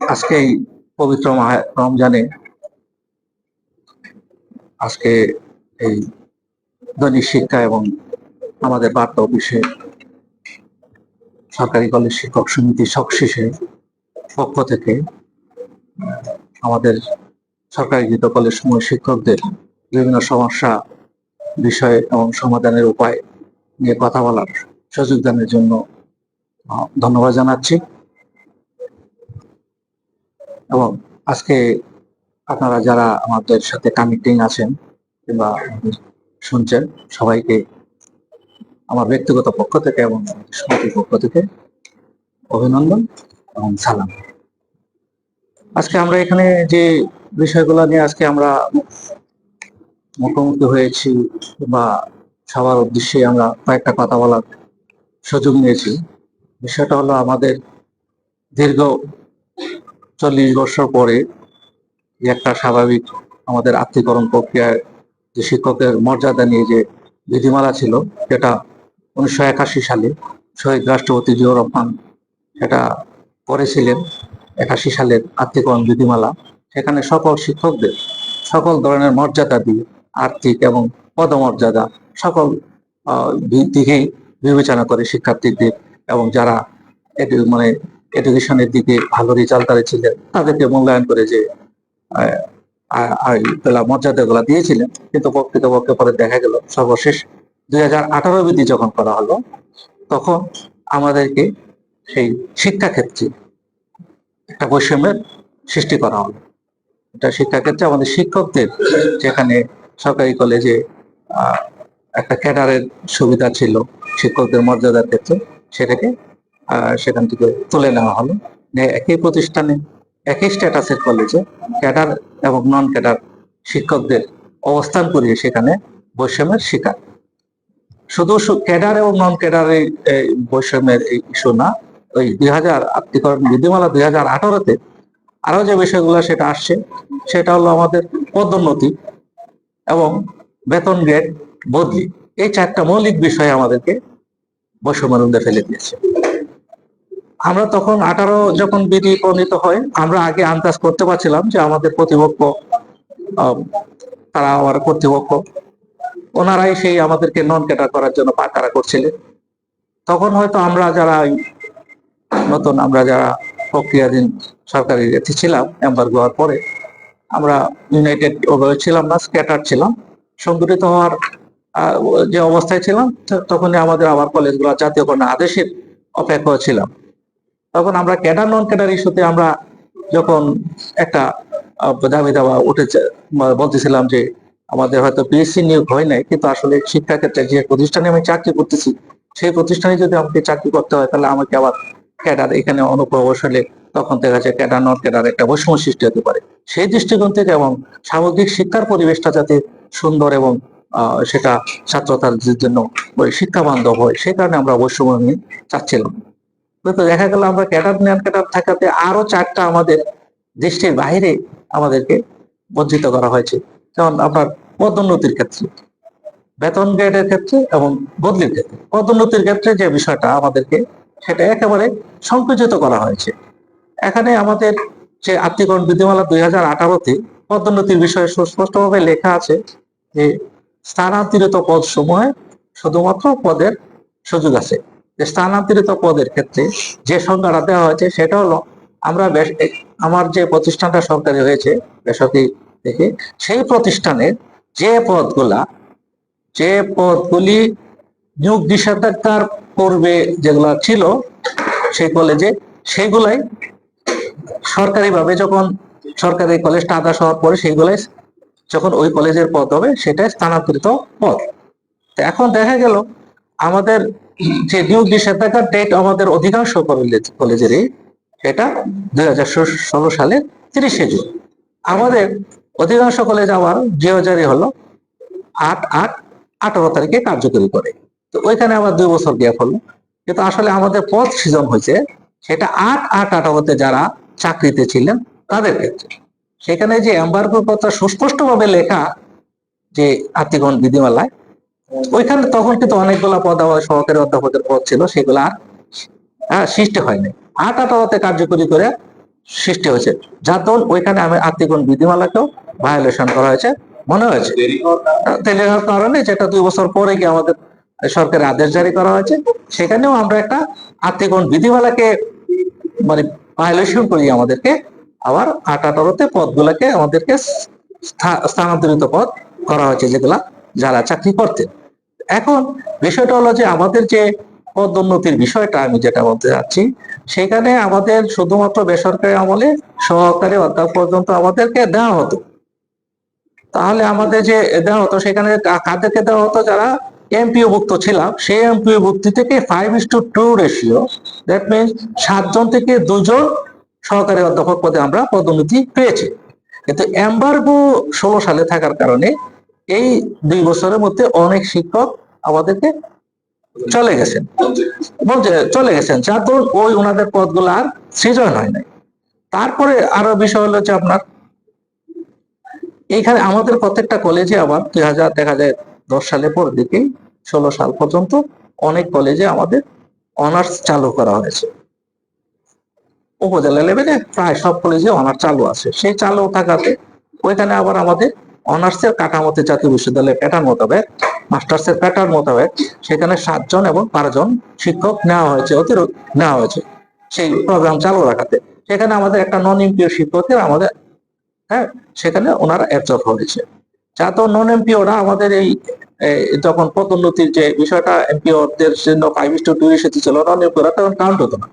আজকে এই পবিত্র রমজানে আজকে এই দৈনিক শিক্ষা এবং আমাদের বার্তা অফিসে সরকারি কলেজ শিক্ষক সমিতি সবশেষে পক্ষ থেকে আমাদের সরকারি কলেজ সমূহ শিক্ষকদের বিভিন্ন সমস্যা বিষয় এবং সমাধানের উপায় নিয়ে কথা বলার সুযোগ দানের জন্য ধন্যবাদ জানাচ্ছি। এবং আজকে আপনারা যারা আমাদের সাথে কানেক্টিং আছেন কিংবা শুনছেন, সবাইকে আমার ব্যক্তিগত পক্ষ থেকে এবং সমিতির পক্ষ থেকে অভিনন্দন এবং সালাম। আজকে আমরা এখানে যে বিষয়গুলো নিয়ে আজকে আমরা মুখোমুখি হয়েছি বা সবার উদ্দেশ্যে আমরা কয়েকটা কথা বলার সুযোগ নিয়েছি। বিষয়টা হলো আমাদের দীর্ঘ চল্লিশ বছর পরে একটা স্বাভাবিক আমাদের আত্মীকরণ প্রক্রিয়ায় যে শিক্ষকের মর্যাদা নিয়ে যে বিধিমালা ছিল যেটা উনিশশো একাশি সালে শহীদ রাষ্ট্রপতি জিয়াউর রহমান সেটা করেছিলেন। একাশি সালের আত্মীকরণ বিধিমালা। সেখানে সকল শিক্ষকদের সকল ধরনের মর্যাদা দিয়ে আর্থিক এবং পদমর্যাদা সকল দিকেই বিবেচনা করে শিক্ষার্থীদের এবং যারা মানে এডুকেশনের দিকে ভালো রেজাল্টারে ছিলেন। তাদেরকে মূল্যায়ন করে যে মর্যাদা গুলা দিয়েছিলেন। কিন্তু প্রকৃতপক্ষে পরে দেখা গেল, সর্বশেষ দুই হাজার আঠারো বিধি যখন করা হলো, তখন আমাদেরকে সেই শিক্ষাক্ষেত্রে একটা বৈষম্যের সৃষ্টি করা হলো। এটা শিক্ষাক্ষেত্রে আমাদের শিক্ষকদের যেখানে সরকারি কলেজে একটা ক্যাডারের সুবিধা ছিল, শিক্ষকদের মর্যাদার ক্ষেত্রে সেটাকে সেখান থেকে তুলে নেওয়া হলো। একই প্রতিষ্ঠানে, একই স্ট্যাটাসের কলেজে ক্যাডার এবং নন ক্যাডার শিক্ষকদের অবস্থান করিয়ে সেখানে বৈষম্যের শিকার। শুধু ক্যাডার এবং নন ক্যাডারের বৈষম্যের ইস্যু না, ওই দুই হাজার আত্মীকরণ বিধিমালা দুই হাজার আঠারোতে আরও যে বিষয়গুলো সেটা আসছে, সেটা হলো আমাদের পদোন্নতি এবং বেতন গ্রেড বদলি। এই চারটা মৌলিক বিষয় আমাদেরকে বৈষম্যের মধ্যে ফেলে দিয়েছে। আমরা তখন আঠারো যখন বিধি প্রণীত হয়, আমরা আগে আন্দাজ করতে পারছিলাম যে আমাদের প্রতিপক্ষ তারা আমার কর্তৃপক্ষ, ওনারাই সেই আমাদেরকে নন ক্যাটার করার জন্য পাকারা করছিলেন। তখন হয়তো আমরা যারা নতুন আমরা যারা প্রক্রিয়াধীন সরকারি ছিলাম এম্বার হওয়ার পরে, আমরা ইউনাইটেড ছিলাম না স্ক্যাটার ছিলাম। সংগঠিত হওয়ার যে অবস্থায় ছিলাম তখনই আমাদের আবার কলেজগুলো জাতীয়করণ আদেশের অপেক্ষা ছিলাম। তখন আমরা ক্যাডার নন ক্যাডার ইস্যুতে আমরা যখন একটা দাবি দাওয়া উঠেছে বলতেছিলাম যে আমাদের হয়তো পিএসসি নিয়োগ হয় নাই, কিন্তু আসলে শিক্ষাক্ষেত্রে যে প্রতিষ্ঠানে আমি চাকরি করতেছি, সেই প্রতিষ্ঠানে যদি আমাকে চাকরি করতে হয়, তাহলে আমাকে আবার ক্যাডার এখানে অনুপ্রবেশ হলে তখন দেখা যাচ্ছে ক্যাডার নন ক্যাডার একটা বৈষম্য সৃষ্টি হতে পারে। সেই দৃষ্টিকোণ থেকে এবং সামগ্রিক শিক্ষার পরিবেশটা যাতে সুন্দর এবং সেটা ছাত্রতার জন্য শিক্ষা বান্ধব হয় সেই কারণে আমরা বৈষম্য নিয়ে চাচ্ছিলাম। কিন্তু দেখা গেল আমরা ক্যাডার নন ক্যাডার থাকাতে আরও চারটা আমাদের দৃষ্টির বাইরে আমাদেরকে বঞ্চিত করা হয়েছে। যেমন আপনার পদোন্নতির ক্ষেত্রে, বেতন গ্রেডের ক্ষেত্রে এবং বদলির ক্ষেত্রে। পদোন্নতির ক্ষেত্রে যে বিষয়টা আমাদেরকে, সেটা একেবারে সংকুচিত করা হয়েছে। এখানে আমাদের যে আত্মীকরণ বিধিমালা দুই হাজার আঠারোতে পদোন্নতির বিষয়ে সুস্পষ্টভাবে লেখা আছে যে স্থানান্তরিত পদ সমূহে শুধুমাত্র পদের সুযোগ আছে। যে স্থানান্তরিত পদের ক্ষেত্রে যে সংজ্ঞাটা দেওয়া হয়েছে, সেটা হলো আমরা আমার যে প্রতিষ্ঠানটা সরকারি হয়েছে, বেসরকারি থেকে, সেই প্রতিষ্ঠানের যে পদগুলা যে পদগুলি নিয়োগ নিষেধাজ্ঞার পূর্বে যেগুলা ছিল, সেই কলেজে সেগুলাই সরকারিভাবে যখন সরকারি কলেজটা আদাস হওয়ার পরে সেইগুলাই যখন ওই কলেজের পদ হবে, সেটাই স্থানান্তরিত পদ। এখন দেখা গেল, আমাদের যে নিয়োগ নিষেধাজ্ঞার ডেট আমাদের অধিকাংশ কলেজ- কলেজেরই সেটা দুই হাজার ষোলো সালের তিরিশে জুন। আমাদের অধিকাংশ কলেজ আবার জিওজারি হলো আট আট আঠারো তারিখে কার্যকরী করে। তো ওইখানে আবার দুই বছর গ্যাপ হলো। কিন্তু আসলে আমাদের পদ সৃজন হয়েছে, সেটা আট আট আঠারোতে যারা চাকরিতে ছিলেন তাদের ক্ষেত্রে। সেখানে যে এম্বার্গোর কথা সুস্পষ্ট ভাবে লেখা যে আত্মীগণ বিধিমালায় ওইখানে তখন কিন্তু অনেকগুলা পদ আবার সহকারী অধ্যাপকের পদ ছিল সেগুলো আর হ্যাঁ সৃষ্টি হয়নি। আট আঠারোতে কার্যকরী করে সৃষ্টি হয়েছে। যার দরুন ওইখানে আমি আত্মীয়গণ বিধিমালাকেও ভায়োলেশন করা হয়েছে মনে হয়েছে। তেলে হওয়ার কারণে? যেটা দুই বছর পরে গিয়ে আমাদের সরকারের আদেশ জারি করা হয়েছে সেখানেও আমরা একটা আত্মীয়গণ বিধিমালাকে মানে ভায়োলেশন করি আমাদেরকে আবার আট আঠারোতে পদগুলোকে আমাদেরকে স্থা- স্থানান্তরিত পদ করা হয়েছে যেগুলা যারা চাকরি করতেন। এখন বিষয়টা হলো যে আমাদের যে পদোন্নতির বিষয়টা, আমি যেটা বলতে চাচ্ছি, সেখানে আমাদের শুধুমাত্র বেসরকারি আমলে সহকারী অধ্যাপক পর্যন্ত আমাদেরকে দেওয়া হতো। তাহলে আমাদের যে দেওয়া হতো, সেখানে কাদেরকে দেওয়া হতো যারা এমপিও ভুক্ত ছিলাম, সেই এমপিও ভুক্তি থেকে five is to two ratio that means সাতজন থেকে দুজন সহকারী অধ্যাপক পদে আমরা পদোন্নতি পেয়েছি। কিন্তু এম্বার্গো ষোলো সালে থাকার কারণে এই দুই বছরের মধ্যে অনেক শিক্ষক আমাদেরকে চলে গেছেন। বলছে, চলে গেছেন। যার দরুন ওই ওনাদের পদগুলো আর সৃজন হয় নাই। তারপরে আরও বিষয় হলো যে আপনার এইখানে আমাদের প্রত্যেকটা কলেজে আবার দুই হাজার, দেখা যায় দশ সালের পর দিকে, ষোলো সাল পর্যন্ত অনেক কলেজে আমাদের অনার্স চালু করা হয়েছে। উপজেলা লেভেলে প্রায় সব কলেজে অনার্স চালু আছে। সেই চালু থাকাতে ওইখানে আবার আমাদের অনার্সের কাঠামোতে জাতীয় বিশ্ববিদ্যালয়ের প্যাটার্ন মোতাবেক মাস্টার্সের প্যাটার্ন মোতাবেক সেখানে সাতজন এবং বারোজন শিক্ষক নেওয়া হয়েছে, অতিরিক্ত নেওয়া হয়েছে সেই প্রোগ্রাম চালু রাখাতে। সেখানে আমাদের একটা নন এমপিও শিক্ষকের আমাদের হ্যাঁ সেখানে ওনারা অ্যাবজর্ব হয়েছে। যা তো নন এমপিওরা আমাদের এই যখন পদোন্নতির যে বিষয়টা এমপিওদের জন্য ফাইভ টু টু ছিল নন এমপিওরা তখন কাউন্ট হতো না।